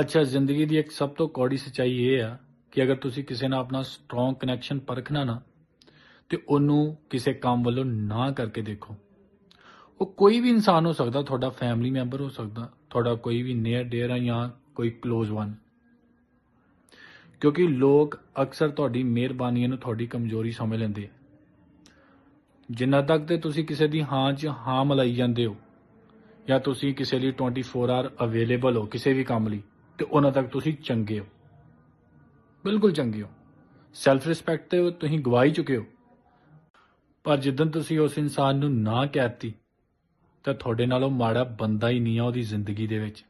ਅੱਛਾ, ਜ਼ਿੰਦਗੀ ਦੀ ਇੱਕ ਸਭ ਤੋਂ ਕੌੜੀ ਸੱਚਾਈ ਇਹ ਆ ਕਿ ਅਗਰ ਤੁਸੀਂ ਕਿਸੇ ਨਾਲ ਆਪਣਾ ਸਟਰੋਂਗ ਕਨੈਕਸ਼ਨ ਪਰਖਣਾ ਨਾ, ਤੇ ਉਹਨੂੰ ਕਿਸੇ ਕੰਮ ਵੱਲੋਂ ਨਾ ਕਰਕੇ ਦੇਖੋ। ਉਹ ਕੋਈ ਵੀ ਇਨਸਾਨ ਹੋ ਸਕਦਾ, ਤੁਹਾਡਾ ਫੈਮਿਲੀ ਮੈਂਬਰ ਹੋ ਸਕਦਾ, ਤੁਹਾਡਾ ਕੋਈ ਵੀ ਨੀਅਰ ਡੀਅਰ ਆ ਜਾਂ ਕੋਈ ক্লোਜ਼ ਵਨ ਕਿਉਂਕਿ ਲੋਕ ਅਕਸਰ ਤੁਹਾਡੀ ਮਿਹਰਬਾਨੀਆਂ ਨੂੰ ਤੁਹਾਡੀ ਕਮਜ਼ੋਰੀ ਸਮਝ ਲੈਂਦੇ ਆ। ਜਿੰਨਾ ਤੱਕ ਤੇ ਤੁਸੀਂ ਕਿਸੇ ਦੀ ਹਾਂ 'ਚ ਹਾਂ ਮਲਾਈ ਜਾਂਦੇ ਹੋ, ਜਾਂ ਤੁਸੀਂ ਕਿਸੇ ਲਈ 24 ਆਰ ਅਵੇਲੇਬਲ ਹੋ, ਕਿਸੇ ਵੀ ਕੰਮ ਲਈ ਤੇ ਉਹਨਾਂ ਤੱਕ ਤੁਸੀਂ ਚੰਗੇ ਹੋ। ਬਿਲਕੁਲ ਚੰਗੇ ਹੋ। ਸੈਲਫ ਰਿਸਪੈਕਟ ਤੇ ਤੁਸੀਂ ਗਵਾਈ ਚੁੱਕੇ ਹੋ। ਪਰ ਜਿੱਦਣ ਤੁਸੀਂ ਉਸ ਇਨਸਾਨ ਨੂੰ ਨਾ ਕਹਿਤੀ, ਤਾਂ ਤੁਹਾਡੇ ਨਾਲੋਂ ਮਾੜਾ ਬੰਦਾ ਹੀ ਨਹੀਂ ਆ ਉਹਦੀ ਜ਼ਿੰਦਗੀ ਦੇ ਵਿੱਚ।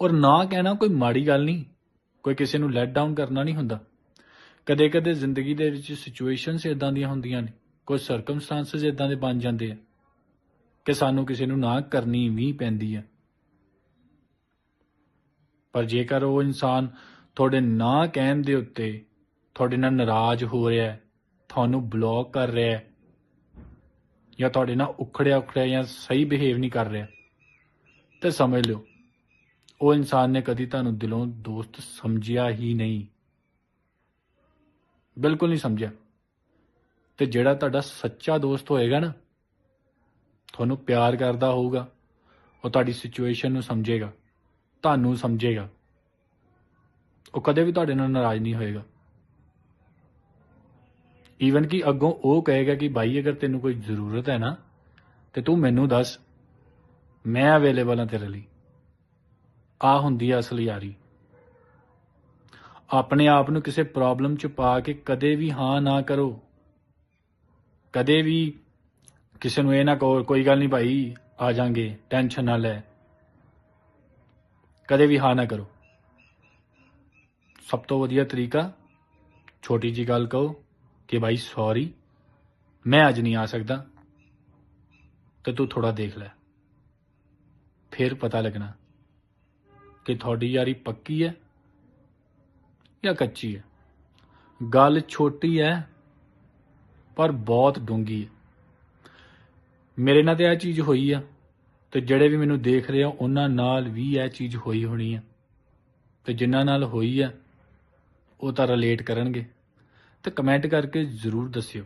ਔਰ ਨਾ ਕਹਿਣਾ ਕੋਈ ਮਾੜੀ ਗੱਲ ਨਹੀਂ, ਕੋਈ ਕਿਸੇ ਨੂੰ ਲੈਟ ਡਾਊਨ ਕਰਨਾ ਨਹੀਂ ਹੁੰਦਾ। ਕਦੇ-ਕਦੇ ਜ਼ਿੰਦਗੀ ਦੇ ਵਿੱਚ ਸਿਚੁਏਸ਼ਨਸ ਇਦਾਂ ਦੀਆਂ ਹੁੰਦੀਆਂ ਨੇ, ਕੁਝ ਸਰਕਮਸਟੈਂਸਸ ਇਦਾਂ ਦੇ ਬਣ ਜਾਂਦੇ ਆ ਕਿ ਸਾਨੂੰ ਕਿਸੇ ਨੂੰ ਨਾ ਕਰਨੀ ਵੀ ਪੈਂਦੀ ਹੈ ਪਰ ਜੇਕਰ ਉਹ ਇਨਸਾਨ ਤੁਹਾਡੇ ਨਾ ਕਹਿਣ ਦੇ ਉੱਤੇ ਤੁਹਾਡੇ ਨਾਲ ਨਾਰਾਜ਼ ਹੋ ਰਿਹਾ ਹੈ, ਤੁਹਾਨੂੰ ਬਲੌਕ ਕਰ ਰਿਹਾ ਹੈ, ਜਾਂ ਤੁਹਾਡੇ ਨਾਲ ਉਖੜਿਆ ਉਖੜਿਆ ਜਾਂ ਸਹੀ ਬਿਹੇਵ ਨਹੀਂ ਕਰ ਰਿਹਾ, ਤੇ ਸਮਝ ਲਿਓ, ਉਹ ਇਨਸਾਨ ਨੇ ਕਦੀ ਤੁਹਾਨੂੰ ਦਿਲੋਂ ਦੋਸਤ ਸਮਝਿਆ ਹੀ ਨਹੀਂ। ਬਿਲਕੁਲ ਨਹੀਂ ਸਮਝਿਆ। ਤੇ ਜਿਹੜਾ ਤੁਹਾਡਾ ਸੱਚਾ ਦੋਸਤ ਹੋਏਗਾ ਨਾ, ਤੁਹਾਨੂੰ ਪਿਆਰ ਕਰਦਾ ਹੋਊਗਾ, ਉਹ ਤੁਹਾਡੀ ਸਿਚੁਏਸ਼ਨ ਨੂੰ ਸਮਝੇਗਾ। ਤੁਹਾਨੂੰ ਸਮਝੇਗਾ। ਉਹ ਕਦੇ ਵੀ ਤੁਹਾਡੇ ਨਾਲ ਨਾਰਾਜ਼ ਨਹੀਂ ਹੋਏਗਾ। ਈਵਨ ਕਿ ਅੱਗੋਂ ਉਹ ਕਹੇਗਾ ਕਿ ਭਾਈ ਅਗਰ ਤੈਨੂੰ ਕੋਈ ਜ਼ਰੂਰਤ ਹੈ ਨਾ, ਤੇ ਤੂੰ ਮੈਨੂੰ ਦੱਸ, ਮੈਂ ਅਵੇਲੇਬਲ ਹਾਂ ਤੇਰੇ ਲਈ। ਆ ਹੁੰਦੀ ਆ ਅਸਲ ਯਾਰੀ। ਆਪਣੇ ਆਪ ਨੂੰ ਕਿਸੇ ਪ੍ਰੋਬਲਮ ਚ ਪਾ ਕੇ ਕਦੇ ਵੀ ਹਾਂ ਨਾ ਕਰੋ। ਕਦੇ ਵੀ ਕਿਸੇ ਨੂੰ ਇਹ ਨਾ ਕਹੋ, ਕੋਈ ਗੱਲ ਨਹੀਂ ਭਾਈ, ਆ ਜਾਾਂਗੇ ਟੈਨਸ਼ਨ ਨਾ ਲੈ। ਕਦੇ ਵੀ ਹਾਂ ਨਾ ਕਰੋ। ਸਭ ਤੋਂ ਵਧੀਆ ਤਰੀਕਾ, ਛੋਟੀ ਜੀ ਗੱਲ ਕਹੋ ਕਿ ਭਾਈ ਸੌਰੀ ਮੈਂ ਅੱਜ ਨਹੀਂ ਆ ਸਕਦਾ ਤੇ ਤੂੰ ਥੋੜਾ ਦੇਖ ਲੈ। ਫਿਰ ਪਤਾ ਲੱਗਣਾ ਕਿ ਤੁਹਾਡੀ ਯਾਰੀ ਪੱਕੀ ਹੈ ਜਾਂ ਕੱਚੀ ਹੈ। ਗੱਲ ਛੋਟੀ ਹੈ, ਪਰ ਬਹੁਤ ਡੂੰਗੀ ਹੈ। ਮੇਰੇ ਨਾਲ ਤੇ ਇਹ ਚੀਜ਼ ਹੋਈ ਆ। ਤੇ ਜਿਹੜੇ ਵੀ ਮੈਨੂੰ ਦੇਖ ਰਹੇ ਆ, ਉਹਨਾਂ ਨਾਲ ਵੀ ਇਹ ਚੀਜ਼ ਹੋਈ ਹੋਣੀ ਆ। ਤੇ ਜਿਨ੍ਹਾਂ ਨਾਲ ਹੋਈ ਆ, ਉਹ ਤਾਂ ਰਿਲੇਟ ਕਰਨਗੇ। ਤੇ ਕਮੈਂਟ ਕਰਕੇ ਜ਼ਰੂਰ ਦੱਸਿਓ।